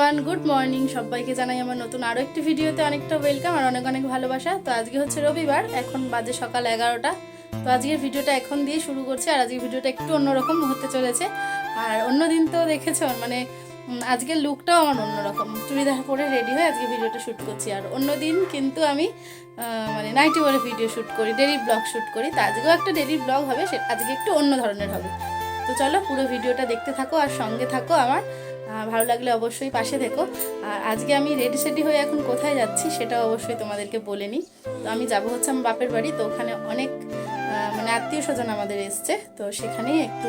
Everyone good morning সবাইকে জানাই আমার নতুন আরও একটি ভিডিওতে অনেকটা ওয়েলকাম আর অনেক অনেক ভালোবাসা। তো আজকে হচ্ছে রবিবার, এখন বাজে সকাল এগারোটা। তো আজকের ভিডিওটা এখন দিয়ে শুরু করছি আর আজকের ভিডিওটা একটু অন্যরকম হতে চলেছে। আর অন্য দিন তো দেখেছ মানে আজকের লুকটাও আমার অন্যরকম। চুড়িদার পরে রেডি হয়ে আজকে ভিডিওটা শ্যুট করছি। আর অন্য দিন কিন্তু আমি মানে নাইটি পরে ভিডিও শ্যুট করি ডেলি ব্লগ শ্যুট করি। তো আজকেও একটা ডেলি ব্লগ হবে, সে আজকে একটু অন্য ধরনের হবে। তো চলো পুরো ভিডিওটা দেখতে থাকো আর সঙ্গে থাকো আমার। ভালো লাগলে অবশ্যই পাশে থেকো। আর আজকে আমি রেডি সেডি হয়ে এখন কোথায় যাচ্ছি সেটা অবশ্যই তোমাদেরকে বলে নিই। তো আমি যাব হচ্ছে আমার বাপের বাড়ি, তো ওখানে অনেক মানে আত্মীয় স্বজন আমাদের এসছে। তো সেখানেই একটু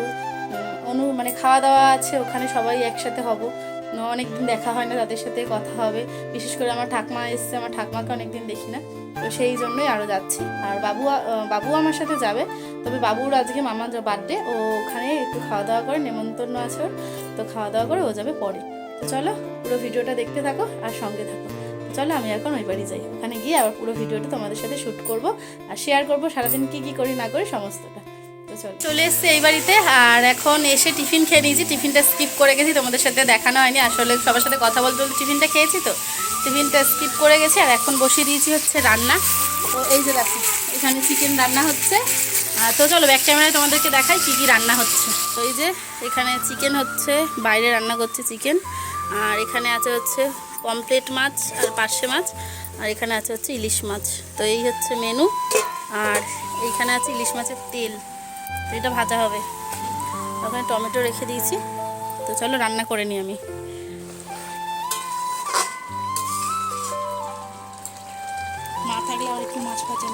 অনু মানে খাওয়া দাওয়া আছে, ওখানে সবাই একসাথে হব। অনেকদিন দেখা হয় না, তাদের সাথে কথা হবে। বিশেষ করে আমার ঠাকমা এসছে, আমার ঠাকমাকে অনেকদিন দেখি না। তো সেই জন্যই আরও যাচ্ছি। আর বাবু বাবু আমার সাথে যাবে। তবে বাবুর আজকে মামার বার্থডে, ও ওখানে একটু খাওয়া দাওয়া করে, নেমন্তন্ন আছে ওর। তো খাওয়া দাওয়া করে ও যাবে পরে। তো চলো পুরো ভিডিওটা দেখতে থাকো আর সঙ্গে থাকো। চলো আমি এখন ওই বাড়ি যাই। ওখানে গিয়ে আবার পুরো ভিডিওটা তোমাদের সাথে শ্যুট করব আর শেয়ার করব সারাদিন কি কি করি না করি সমস্তটা। চলো। এসছি এই বাড়িতে আর এখন এসে টিফিন খেয়ে নিয়েছি। টিফিনটা স্কিপ করে গেছি, তোমাদের সাথে দেখানো হয়নি। আসলে সবার সাথে কথা বলতে বলতে টিফিনটা খেয়েছি তো। টিফিনটা স্কিপ করে গেছি আর এখন বসিয়ে দিয়েছি হচ্ছে রান্না। তো এই যে দেখো, এখানে চিকেন রান্না হচ্ছে। তো চলো ব্যাক ক্যামেরায় তোমাদেরকে দেখাই কী কী রান্না হচ্ছে। তো এই যে এখানে চিকেন হচ্ছে বাইরে রান্না করছে চিকেন আর এখানে আছে হচ্ছে পমপ্লেট মাছ আর পার্শে মাছ আর এখানে আছে হচ্ছে ইলিশ মাছ। তো এই হচ্ছে মেনু আর এইখানে আছে ইলিশ মাছের তেল এটা ভাজা হবে। ওখানে টমেটো রেখে দিয়েছি। তো চলো রান্না করে নিই আমি। মা থাকলে আর একটু মাছ ভাজা।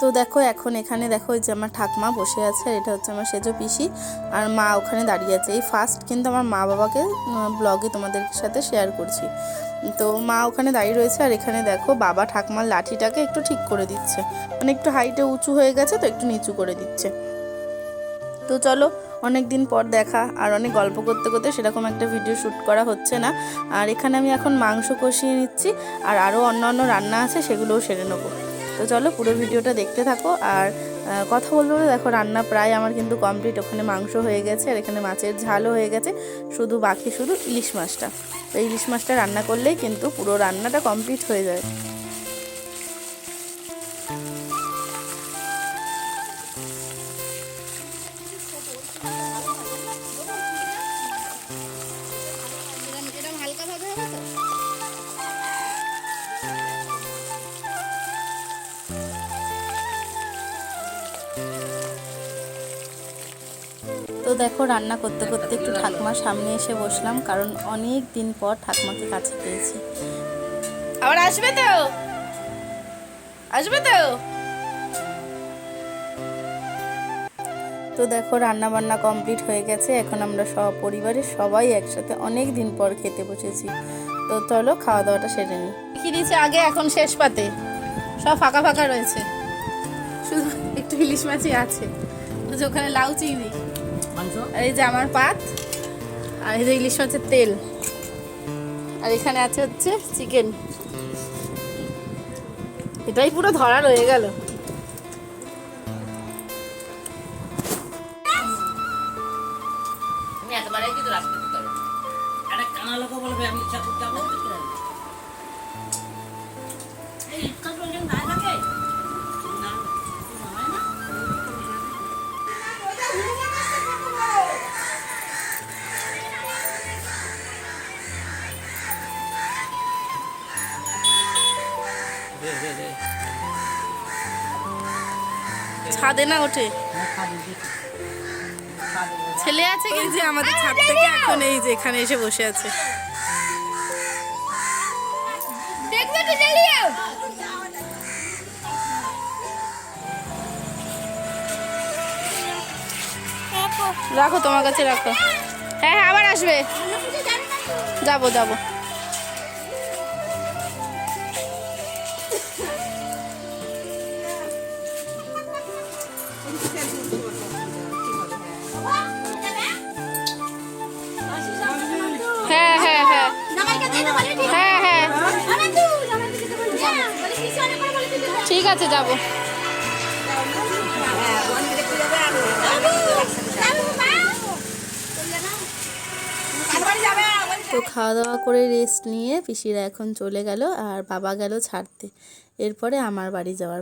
তো দেখো, এখন এখানে দেখো যে আমার ঠাকমা বসে আছে, আর এটা হচ্ছে আমার সেজো পিসি। আর মা ওখানে দাঁড়িয়ে আছে। এই ফার্স্ট কিন্তু আমার মা বাবাকে ব্লগে তোমাদের সাথে শেয়ার করছি। তো মা ওখানে দাঁড়িয়ে রয়েছে, আর এখানে দেখো বাবা ঠাকমার লাঠিটাকে একটু ঠিক করে দিচ্ছে। মানে একটু হাইটে উঁচু হয়ে গেছে, তো একটু নিচু করে দিচ্ছে। তো চলো অনেক দিন পর দেখা, আর অনেক গল্প করতে করতে সেরকম একটা ভিডিও শ্যুট করা হচ্ছে না। আর এখানে আমি এখন মাংস কষিয়ে নিচ্ছি, আর আরও অন্য অন্য রান্না আছে, সেগুলোও সেরে নেব। তো চলো পুরো ভিডিওটা দেখতে থাকো। আর কথা বলব দেখো রান্না প্রায় আমার কিন্তু কমপ্লিট। ওখানে মাংস হয়ে গেছে আর এখানে মাছের ঝালও হয়ে গেছে। শুধু বাকি শুধু ইলিশ মাছটা। তো ইলিশ মাছটা রান্না করলেই কিন্তু পুরো রান্নাটা কমপ্লিট হয়ে যায়। দেখো রান্না করতে করতে একটু ঠাকুমার সামনে এসে বসলাম কারণ অনেক দিন পর ঠাকুমাকে কাছে পেয়েছি। আবার আসবে তো? আসবে তো? তো দেখো রান্না বান্না কমপ্লিট হয়ে গেছে। এখন আমরা সব পরিবারের সবাই একসাথে অনেক দিন পর খেতে বসেছি। তো চলো খাওয়া দাওয়াটা সেরে নিই। কি দিয়েছে আগে এখন শেষ পাতে? সব ফাঁকা ফাঁকা রয়েছে। শুধু একটু ইলিশ মাছই আছে। ওখানে লাউ চিংড়ি। এই যে আমার পাত, আর এই যে ইলিশ মাছের তেল। আর এখানে আছে হচ্ছে চিকেন। এটাই পুরো ধরা রয়ে গেল। কিন্তু একটা কানা বলবে, আমি ইচ্ছা করতে ছাদে না ওঠে? ছেলে আছে কি যে আমাদের ছাদ থেকে এখন এই যে এখানে এসে বসে আছে। রাখো তোমার কাছে রাখো। হ্যাঁ হ্যাঁ আবার আসবে। যাব যাব। ঠিক আছে, যাব তো খাওয়া দাওয়া করে রেস্ট নিয়ে পিসিরা এখন চলে গেল আর বাবা গেল ছাড়তে এরপরে আমার বাড়ি যাওয়ার।